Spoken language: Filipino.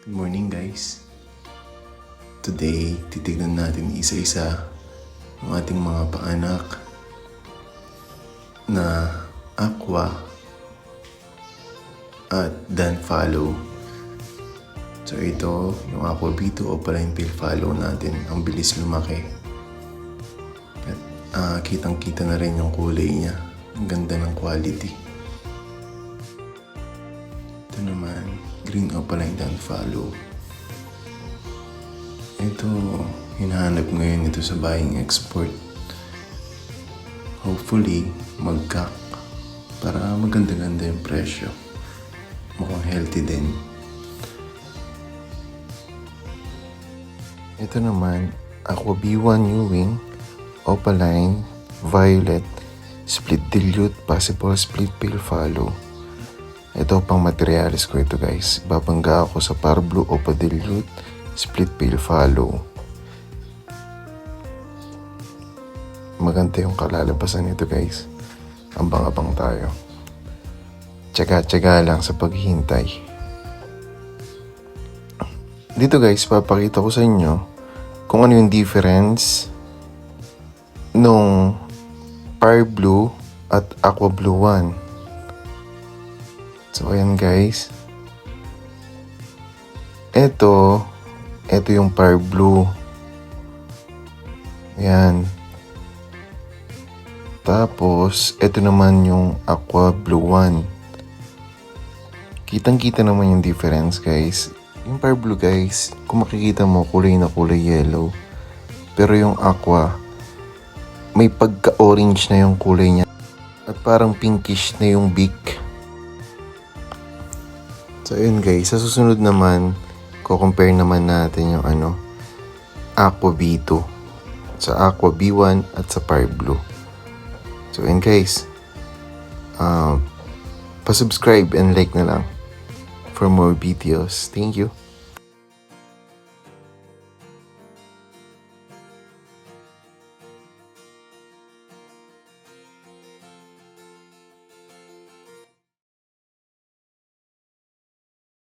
Good morning guys. Today, titignan natin isa-isa ang ating mga paanak na Aqua at Dan Follow. So ito, yung Aqua B2 o pala yung Pill Follow natin. Ang bilis lumaki. At ah, kitang-kita na rin yung kulay niya. Ang ganda ng quality. Ito naman, green opaline dan follow. Ito, hinahanap ngayon ito sa buying export. Hopefully, magkak para maganda-ganda yung presyo. Mukhang healthy din. Ito naman, Aqua B1 Ewing, Opaline, Violet, Split Dilute, Possible Split Pill Follow. Ito pang materialis ko ito guys. Babangga ako sa Parblu Opa Dilute, Split Pill Follow. Maganda yung kalalabasan nito guys. Ambang-abang tayo. Tsaga-tsaga lang sa paghihintay. Dito guys, papakita ko sa inyo kung ano yung difference nung Fire Blue at Aqua Blue 1. So, ayan guys. Ito, ito yung Fire Blue. Ayan. Tapos, ito naman yung Aqua Blue 1. Kitang-kita naman yung difference, guys. Yung Fire Blue, guys, kung makikita mo, kulay na kulay yellow. Pero yung Aqua, may pagka-orange na yung kulay niya. At parang pinkish na yung beak. So, ayun guys. Sa susunod naman, ko-compare naman natin yung ano, Aqua B2 sa Aqua B1 at sa Fire Blue. So, ayun guys. Uh, pa-subscribe and like na lang for more videos. Thank you.